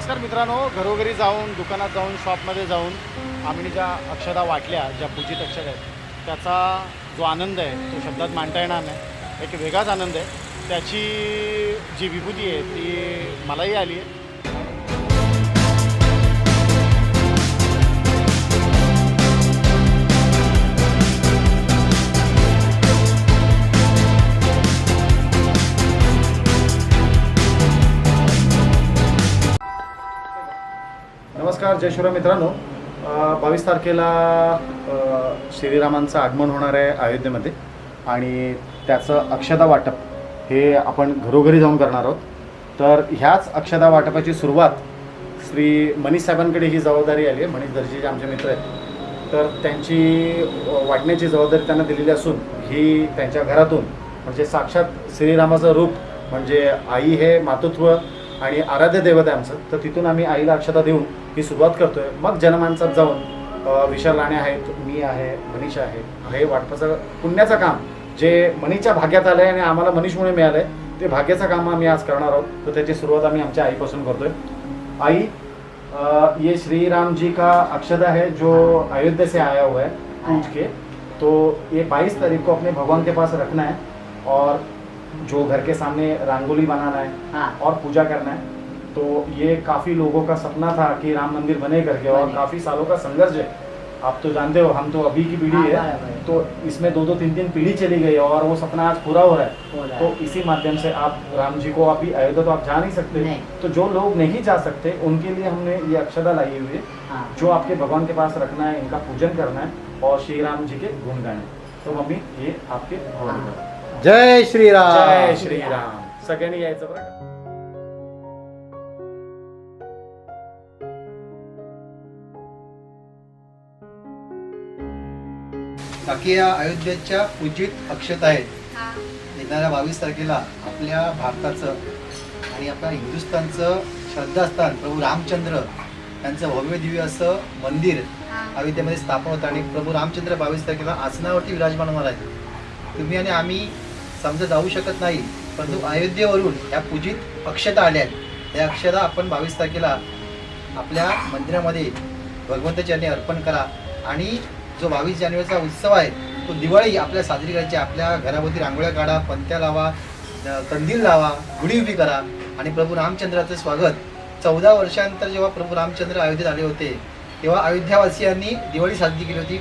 नमस्कार मित्रांनो घरोघरी जाऊन दुकानात जाऊन शॉपमध्ये जाऊन आम्ही ज्या अक्षदा वाटल्या ज्या पूजित अक्षर आहेत. त्याचा जो आनंद आहे तो शब्दात मांडता येणार नाही. एक वेगळाच आनंद आहे. त्याची जी विभूती आहे ती मलाही आली आहे. जय शिवराय मित्रांनो बावीस तारखेला श्रीरामांचं आगमन होणार आहे अयोध्येमध्ये आणि त्याचं अक्षता वाटप हे आपण घरोघरी जाऊन करणार आहोत. तर ह्याच अक्षता वाटपाची सुरुवात श्री मनीष साहेबांकडे ही जबाबदारी आली आहे. मनीष दर्जी जे आमचे मित्र आहेत. तर त्यांची वाटण्याची जबाबदारी त्यांना दिलेली असून ही त्यांच्या घरातून म्हणजे साक्षात श्रीरामाचं रूप म्हणजे आई हे मातृत्व आणि आराध्य दैवत आहे आमचं तर तिथून आम्ही आईला अक्षता देऊन ही सुरुवात करतोय. मग जनमानसात जाऊन विशाल राणे आहेत मी आहे मनीष आहे. हे वाटपाचं पुण्याचं काम जे मनीच्या भाग्यात आलं आहे आणि आम्हाला मनीषमुळे मिळालं आहे ते भाग्याचं काम आम्ही आज करणार आहोत. तर त्याची सुरुवात आम्ही आमच्या आईपासून करतोय. आई ये श्री राम जी का अक्षता है जो अयोध्या से आया हुआ है पूज के. तो ये 22 तारीख को अपने भगवान के पास रखना है और जो घर के सामने रंगोली बनाना है हाँ। और पूजा करना है तो ये काफ़ी लोगों का सपना था कि राम मंदिर बने करके और काफ़ी सालों का संघर्ष है। आप तो जानते हो हम तो अभी की पीढ़ी हाँ, है बराबर। तो इसमें दो दो तीन तीन पीढ़ी चली गई और वो सपना आज पूरा हो रहा है। तो इसी माध्यम से आप राम जी को अभी अयोध्या तो आप जा नहीं सकते। नहीं। तो जो लोग नहीं जा सकते उनके लिए हमने ये अक्षता लाई हुई है। हाँ। जो आपके भगवान के पास रखना है इनका पूजन करना है और श्री राम जी के गुण गाने तो मम्मी ये आपके भगवान। जय श्रीराम. जय श्रीराम. सगळ्यांनी यायचं बरं का? बाकी या अयोध्येच्या पूजित अक्षत आहेत. येणाऱ्या बावीस तारखेला आपल्या भारताचं आणि आपल्या हिंदुस्थानचं श्रद्धास्थान प्रभू रामचंद्र यांचं भव्य दिव्य असं मंदिर अयोध्येमध्ये स्थापन होतं. आणि प्रभू रामचंद्र बावीस तारखेला आसनावरती विराजमान होणार आहेत. तुम्ही आणि आम्ही समजा जाऊ शकत नाही परंतु अयोध्येवरून या पूजित अक्षता आल्या आहेत. त्या अक्षता आपण बावीस तारखेला आपल्या मंदिरामध्ये भगवंत अर्पण करा. आणि जो बावीस जानेवारीचा उत्सव आहे तो दिवाळी आपल्या साजरी करायची आपल्या घराभोवती रांगोळ्या काढा पंत्या लावा कंदील लावा गुढी उभी करा. आणि प्रभू रामचंद्राचं स्वागत. चौदा वर्षानंतर जेव्हा प्रभू रामचंद्र अयोध्येत आले होते तेव्हा अयोध्यावासियांनी दिवाळी साजरी केली होती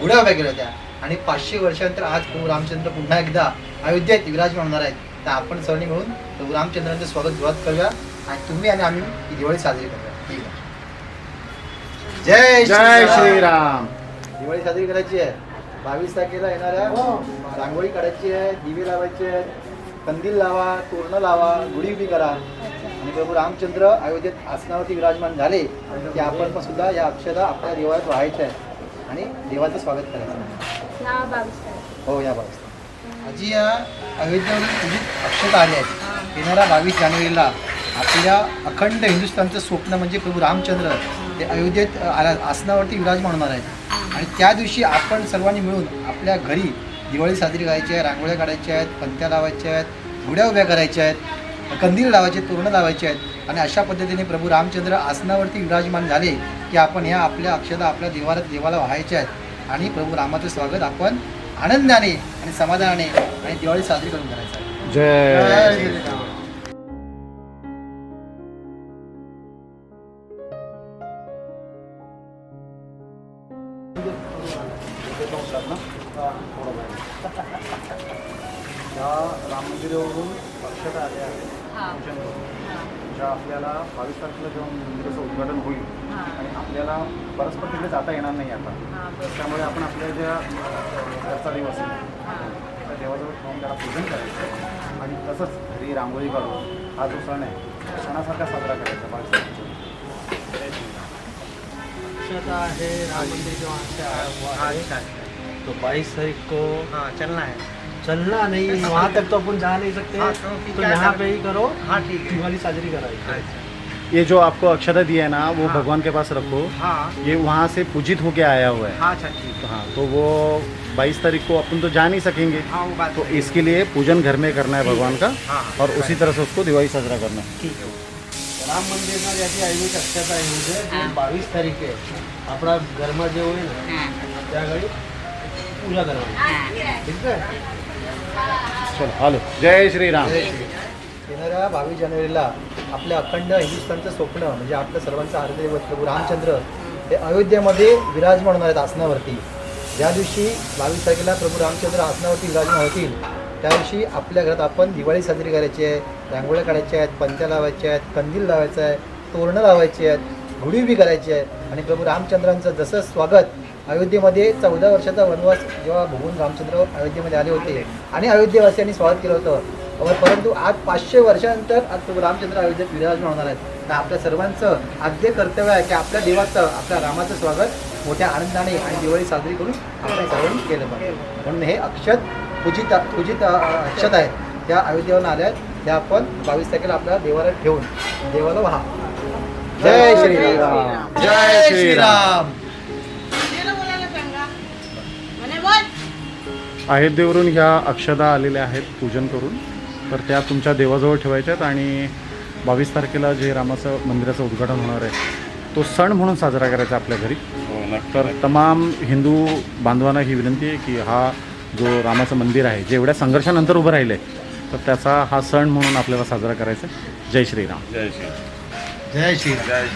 गुढ्या उभ्या केल्या होत्या. आणि पाचशे वर्षानंतर आज प्रभू रामचंद्र पुन्हा एकदा अयोध्येत विराजमान होणार आहेत. तर आपण सर्वांनी मिळून प्रभू रामचंद्रांचं स्वागत सुरुवात करूया आणि तुम्ही आणि आम्ही ही दिवाळी साजरी करूया. ठीक आहे. जय जय श्रीराम. दिवाळी साजरी करायची आहे. बावीस तारखेला येणाऱ्या रांगोळी काढायची आहे दिवे लावायचे आहेत कंदील लावा तोरणं लावा गुढी उभी करा. आणि प्रभू रामचंद्र अयोध्येत आसनावरती विराजमान झाले की आपण पण सुद्धा या अक्षदा आपल्या देवाळ्यात व्हायच्या आहेत. आणि देवाचं स्वागत करायचं हो या बावीस आजी या अयोध्येवरून पूजित अक्षता आले आहेत. येणाऱ्या बावीस जानेवारीला आपल्या अखंड हिंदुस्थानचं स्वप्न म्हणजे प्रभू रामचंद्र ते अयोध्येत आला- आसनावरती विराजमान होणार आहेत. आणि त्या दिवशी आपण सर्वांनी मिळून आपल्या घरी दिवाळी साजरी करायची आहे रांगोळ्या काढायच्या आहेत पंत्या लावायच्या आहेत गुड्या उभ्या करायच्या आहेत कंदील लावायचे तोरणं लावायचे आहेत. आणि अशा पद्धतीने प्रभू रामचंद्र आसनावरती विराजमान झाले की आपण ह्या आपल्या अक्षता आपल्या देवाला देवाला व्हायच्या आहेत. आणि प्रभू रामाचं स्वागत आपण आनंदाने आणि समाधानाने आणि दिवाळी साजरी करून करायचं. जय ज्या आपल्याला बावीस तारखेला जेव्हा मंदिराचं उद्घाटन होईल आणि आपल्याला परस्पर तिकडे जाता येणार नाही आता. त्यामुळे आपण आपल्या ज्या घरचा देव असेल त्या देवाजवळ ठेवून त्याला पूजन करायचं आणि तसंच घरी रांगोळी काढून हा जो सण आहे सणासारखा साजरा करायचा बावीस तारखेला जय श्रीराम. अक्षता है राम मंदिर के वहाँ से आया हुआ है तो बाईस तारीख को हाँ चलना है. चलना नहीं वहाँ तक तो अपन जा नहीं सकते। हाँ, तो तो यहाँ पे ही करो हाँ ठीक है। दिवाली साजरी कराई। अच्छा। ये जो आपको अक्षता दिया है ना वो हाँ। भगवान के पास रखो। हाँ। ये वहाँ से पूजित होके आया हुआ है। हाँ अच्छा ठीक हाँ। तो वो 22 तारीख को अपन तो जा नहीं सकेंगे। हाँ वो बात तो इसके लिए पूजन घर में करना है भगवान का हाँ और उसी तरह से उसको दिवाली साजरा करना है। ठीक है। राम मंदिरना ज्याची आयुष अक्षता आहे म्हणजे हा. बावीस तारीख आहे आपला गरमा जे होईल ना हा, त्यावेळी पूजा करणार हा. ठीक आहे चल आलो. जय श्रीराम. श्री येणाऱ्या बावीस जानेवारीला आपल्या अखंड हिंदुस्थानचं स्वप्न म्हणजे आपल्या सर्वांचं आराध्य प्रभू रामचंद्र हे अयोध्येमध्ये विराजमान होणार आहेत आसनावरती. ज्या दिवशी बावीस तारखेला प्रभू रामचंद्र आसनावरती विराजमान होतील त्या दिवशी आपल्या घरात आपण दिवाळी साजरी करायची आहे. रांगोळ्या काढायच्या आहेत पंत्या लावायच्या आहेत कंदील लावायचं आहे तोरणं लावायची आहेत गुढी उभी करायची आहे. आणि प्रभू रामचंद्रांचं जसं स्वागत अयोध्येमध्ये चौदा वर्षाचा वनवास जेव्हा भोगून रामचंद्र अयोध्येमध्ये आले होते आणि अयोध्येवासियांनी स्वागत केलं होतं. परंतु आज पाचशे वर्षानंतर आज रामचंद्र अयोध्येत विराजमान होणार आहेत. तर आपल्या सर्वांचं आद्य कर्तव्य आहे की आपल्या देवाचं आपल्या रामाचं स्वागत मोठ्या आनंदाने आणि दिवाळी साजरी करून आपल्या सर्वांनी केलं पाहिजे. म्हणून हे अक्षत पूजित पूजित अक्षत आहेत. त्या अयोध्येवरून आल्या आहेत. त्या आपण बावीस तारखेला आपल्या देवाला ठेवून देवाला वाहा. जय श्रीराम. जय श्रीराम. अयोध्येवरून ह्या अक्षदा आलेल्या आहेत पूजन करून. तर त्या तुमच्या देवाजवळ ठेवायच्या आहेत आणि बावीस तारखेला जे रामाचं मंदिराचं उद्घाटन होणार आहे तो सण म्हणून साजरा करायचा आपल्या घरी. तर तमाम हिंदू बांधवांना ही विनंती आहे की हा जो रामाचं मंदिर आहे जे एवढ्या संघर्षानंतर उभं राहिलं आहे तर त्याचा हा सण म्हणून आपल्याला साजरा करायचा आहे. जय श्रीराम. जय श्रीराम.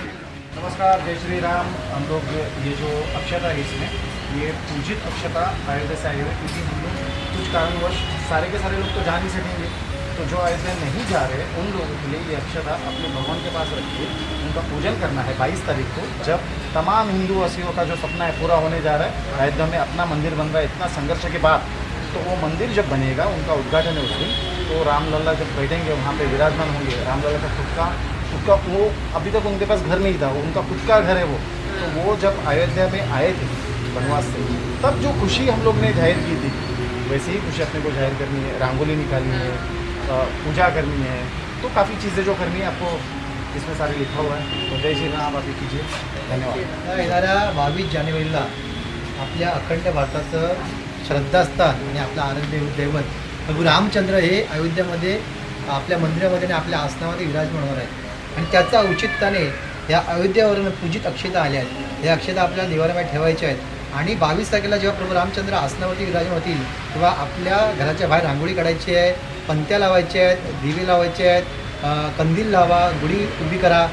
नमस्कार जय श्री राम हम लोग ये जो अक्षता है इसमें ये पूजित अक्षता अयोध्या से आए हुए, क्योंकि हम लोग कुछ कारणवश सारे के सारे लोग तो जा नहीं सकेंगे। तो जो अयोध्या नहीं जा रहे, उन लोगों के लिए ये अक्षता अपने भगवान के पास रखिए। उनका पूजन करना है बाईस तारीख को, जब तमाम हिंदू वासियों का जो सपना है पूरा होने जा रहा है अयोध्या में अपना मंदिर बन रहा है, इतना संघर्ष के बाद तो वो मंदिर जब बनेगा, उनका उद्घाटन है उस दिन तो रामलला जब बैठेंगे, वहाँ पे विराजमान होंगे। रामलला का खुद का खुद का वो, अभी तक उनके पास घर नहीं था उनका खुद का घर है वो। तो वो जब अयोध्या में आए थे वनवास से तब जो खुशी हम लोग ने जाहिर की थी वैसे ही खुशी अपने को जाहिर करनी है रंगोली निकालनी है पूजा करनी है तो काफ़ी चीज़ें जो करनी है आपको इसमें सारे लिखा हुआ है। तो जय श्री राम आप कीजिए। धन्यवाद। येणाऱ्या बावीस जानेवारीला आपल्या अखंड भारताचं श्रद्धास्थान आणि आपलं आराध्य दैवत प्रभू रामचंद्र हे अयोध्येमध्ये आपल्या मंदिरामध्ये आणि आपल्या आसनामध्ये विराजमान होणार आहेत. आणि त्याचा औचित्याने या अयोध्येवरून पूजित अक्षता आल्या आहेत. या अक्षता आपल्या देवालयामध्ये ठेवायच्या आहेत. आणि बावीस तारखेला जेव्हा प्रभू रामचंद्र आसनावरती विराजमान होतील तेव्हा आपल्या घराच्या बाहेर रांगोळी काढायची आहे पंत्या लावायच्या आहेत दिवे लावायचे आहेत कंदील लावा गुढी उभी करा.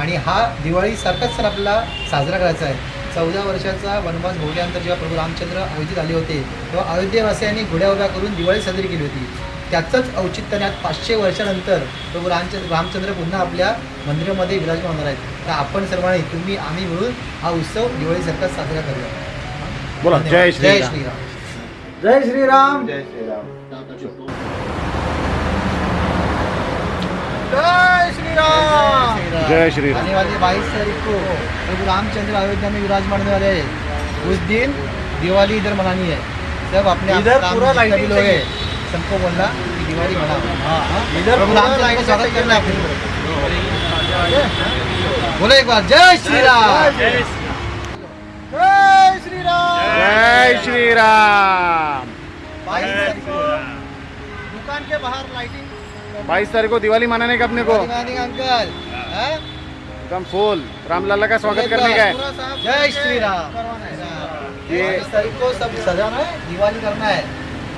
आणि हा दिवाळीसारखाच सण आपल्याला साजरा करायचा आहे. चौदा वर्षाचा वनवास भोगल्यानंतर जेव्हा प्रभू रामचंद्र अयोध्येत आले होते तेव्हा अयोध्येवासियांनी घोड्या उभ्या करून दिवाळी साजरी केली होती. त्याचंच औचित्याने आज पाचशे वर्षानंतर प्रभू रामचंद्र रामचंद्र पुन्हा आपल्या मंदिरामध्ये विराजमान होणार आहेत. तर आपण सर्वांनी तुम्ही आम्ही मिळून हा उत्सव दिवाळीसारखाच साजरा करूया. बोला जय श्री जय श्री राम जय जय श्रीराम। जय श्रीराम। जय श्री राम आने वाली बाईस तारीख को प्रभु रामचंद्र अयोध्या में विराजमान होने वाले हैं उस दिन दिवाली इधर मनानी है। सब अपने इधर पूरा भी लोग हैं सबको बोलना कि दिवाली मनाओ। इधर प्रभु पूरा रामचंद्र को स्वागत करना है। बोलो एक बार जय श्री राम जय श्री राम। बाईस तारीख को दुकान के बाहर लाइटिंग बाईस तारीख को दिवाली मनाने का अपने को। अंकल हाँ? एकदम फुल। रामलला का स्वागत करने का है। जय श्री राम। ये- बाईस तारीख को सब सजाना है दिवाली करना है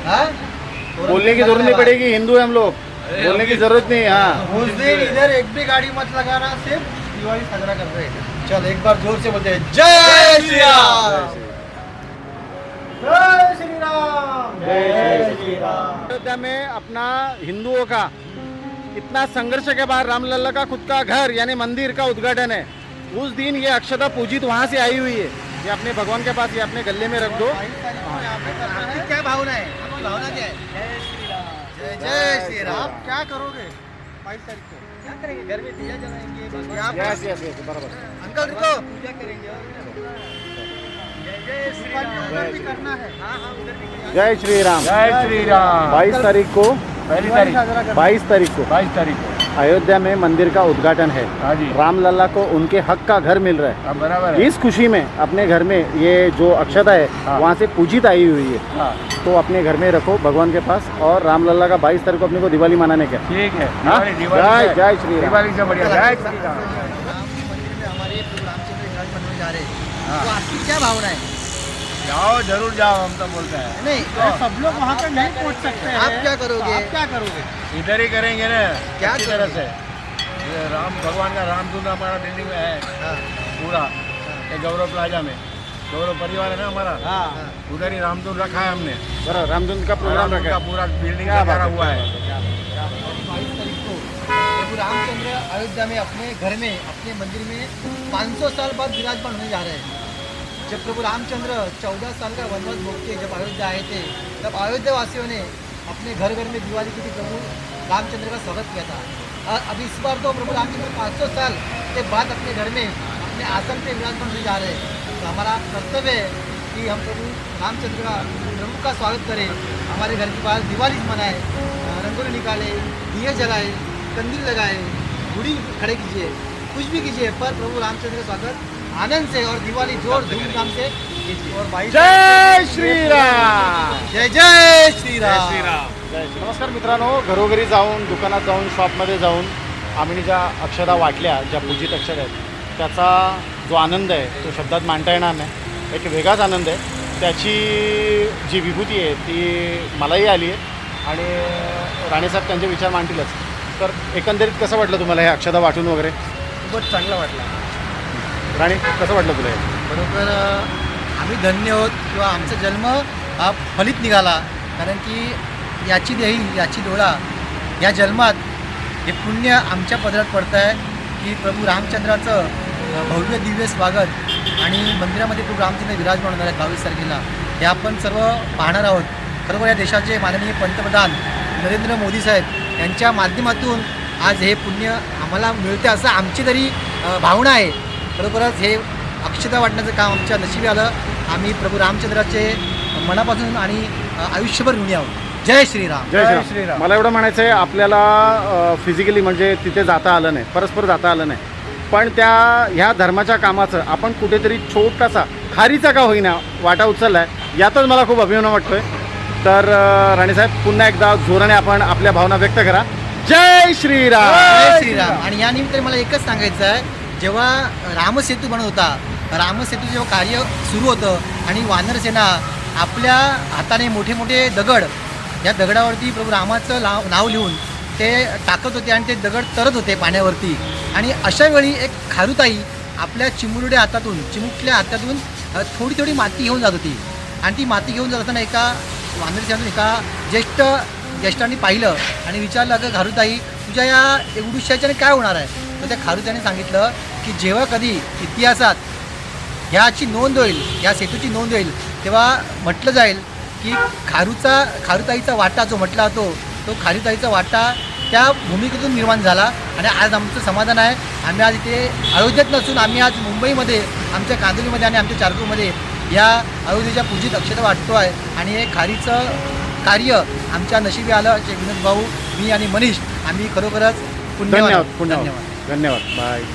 हाँ? बोलने की ज़रूरत नहीं पड़ेगी हिंदू है हम लोग। बोलने की ज़रूरत नहीं हाँ। उस दिन इधर एक भी गाड़ी मत लगाना सिर्फ़ दिवाली साजरा कर रहे हैं। चल एक बार ज़ोर से बोलते हैं जय श्री राम। जय श्री राम अयोध्या में अपना हिंदुओं का इतना संघर्ष के बाद रामलला का खुद का घर यानी मंदिर का उद्घाटन है। उस दिन ये अक्षता पूजित वहाँ से आई हुई है। ये अपने भगवान के पास ये अपने गले में रख दो। क्या भावना है? भावना क्या है? जय जय श्री राम क्या करोगे? बाईस तारीख को। क्या करेंगे? घर में दिया जलाएँगे बस। यहाँ यस यस यस बराबर। अंकल रुको। पूजा करेंगे जय श्री दुकान के उधर भी करना है हाँ हाँ उधर भी करेंगे। जय श्री राम। जय श्री राम। बाईस तारीख को बाईस तारीख को। बाईस तारीख को। अयोध्या में मंदिर का उद्घाटन है। हाँ जी। रामलला को उनके हक का घर मिल रहा है। हाँ बराबर इस खुशी में अपने घर में ये जो अक्षता है हाँ। वहाँ से पूजित आई हुई है। हाँ। तो अपने घर में रखो भगवान के पास। और रामलला का बाईस तारीख को अपने को दिवाली मनाने का ठीक है। जय जय श्री राम। दिवाली से बढ़िया। जय श्री राम। राम मंदिर में हमारे जा रहे हैं। हाँ। तो क्या भावना है? जाओ ज़रूर जाओ हम तो बोलते हैं। नहीं तो सब लोग वहाँ पे नहीं पहुँच सकते हैं। आप क्या करोगे? आप क्या करोगे? इधर ही करेंगे ना क्या अच्छी तरह से। ये राम भगवान का रामधुन हमारा दिल्ली में है हाँ, पूरा ये गौरव प्लाजा में। गौरव परिवार है ना हमारा? हाँ। उधर ही रामधुन रखा है हमने। रामधुन का प्रोग्राम रखा है। पूरा बिल्डिंग हुआ है। बाईस तारीख को प्रभु रामचंद्र अयोध्या में अपने घर में अपने मंदिर में 500 साल बाद विराजमान होने जा रहे हैं। जब प्रभु रामचंद्र 14 साल का वनवास भोग के जब अयोध्या आए थे तब अयोध्या वासियों ने अपने घर घर में दिवाली की थी प्रभु रामचंद्र का स्वागत किया था. और अब इस बार तो प्रभु रामचंद्र 500 साल के बाद अपने घर में अपने आसन पे विराजमान होने जा रहे हैं. तो हमारा कर्तव्य है कि हम प्रभु रामचंद्र का प्रभु का स्वागत करें हमारे घर के पास दिवाली मनाए रंगोली निकाले दिए जलाए कंदील लगाए गुड़ी खड़े कीजिए कुछ भी कीजिए पर प्रभु रामचंद्र का स्वागत आनंद से और दिवाली जोर धूमधाम से और भाई जय श्री राम जय जय श्री राम जय श्री- नमस्कार मित्रांनो घरोघरी जाऊन दुकानात जाऊन शॉपमध्ये जाऊन आम्ही ज्या अक्षदा वाटल्या ज्या पूजित अक्षर आहेत त्याचा जो आनंद आहे तो शब्दात मांडता येणार नाही. एक वेगळाच आनंद आहे. त्याची जी विभूती आहे ती मलाही आली आहे. आणि राणेसाहेब त्यांचे विचार मांडतीलच. तर एकंदरीत कसं वाटलं तुम्हाला हे अक्षदा वाटून वगैरे? खूपच चांगला वाटला. राणी कसं वाटलं तुला हे? बरोबर आम्ही धन्य आहोत किंवा आमचा जन्म हा फलित निघाला. कारण की याची देही याची डोळा या जन्मात हे पुण्य आमच्या पदरात पडतं आहे की प्रभू रामचंद्राचं अ, भव्य दिव्य स्वागत आणि मंदिरामध्ये प्रभू रामचंद्र विराजमान होणार आहेत बावीस तारखेला. हे आपण सर्व पाहणार आहोत. खरोखर या देशाचे माननीय पंतप्रधान नरेंद्र मोदी साहेब यांच्या माध्यमातून आज हे पुण्य आम्हाला मिळते असं आमची तरी अ, भावना आहे. खरोखरच हे अक्षता वाटण्याचं काम आमच्या नशिबी आलं. आम्ही प्रभू रामचंद्राचे मनापासून आणि आयुष्यभर ऋणी आहोत. जय श्रीराम. जय जय श्रीराम. मला एवढं म्हणायचं आहे आपल्याला फिजिकली म्हणजे तिथे जाता आलं नाही परस्पर जाता आलं नाही. पण त्या ह्या धर्माच्या कामाचं आपण कुठेतरी छोटासा खारीचा का होईना वाटा उचलला आहे यातच मला खूप अभिमान वाटतोय. तर राणेसाहेब पुन्हा एकदा जोराने आपण आपल्या भावना व्यक्त करा. जय श्रीराम. जय श्रीराम. आणि या निमित्ताने मला एकच सांगायचं आहे जेव्हा रामसेतू बनत होता रामसेतू जेव्हा कार्य सुरू होतं आणि वानरसेना आपल्या हाताने मोठे मोठे दगड या दगडावरती प्रभू रामाचं लाव नाव लिहून ते टाकत होते आणि ते दगड तरत होते पाण्यावरती. आणि अशा वेळी एक खारुताई आपल्या चिमुरड्या हातातून चिमुकल्या हातातून थोडी थोडी माती घेऊन जात होती. आणि ती माती घेऊन जात असताना एका वानरसेनातून एका ज्येष्ठ ज्येष्ठांनी पाहिलं आणि विचारलं अगं खारुताई तुझ्या या एवढुशाच्याने काय होणार आहे? तर त्या खारुताईने सांगितलं की जेव्हा कधी इतिहासात ह्याची नोंद होईल या सेतूची नोंद होईल तेव्हा म्हटलं जाईल की खारूचा खारुताईचा वाटा जो म्हटला जातो तो खारुताईचा वाटा त्या भूमिकेतून निर्माण झाला आणि आज आमचं समाधान आहे. आम्ही आज इथे अयोध्येत नसून आम्ही आज मुंबईमध्ये आमच्या कांदोलीमध्ये आणि आमच्या चारपूरमध्ये या अयोध्येच्या पूजित अक्षता वाटतो आहे. आणि हे खारीचं कार्य आमच्या नशिबी आलं. विनोद भाऊ मी आणि मनीष आम्ही खरोखरच पुण्यवान. धन्यवाद. धन्यवाद. बाय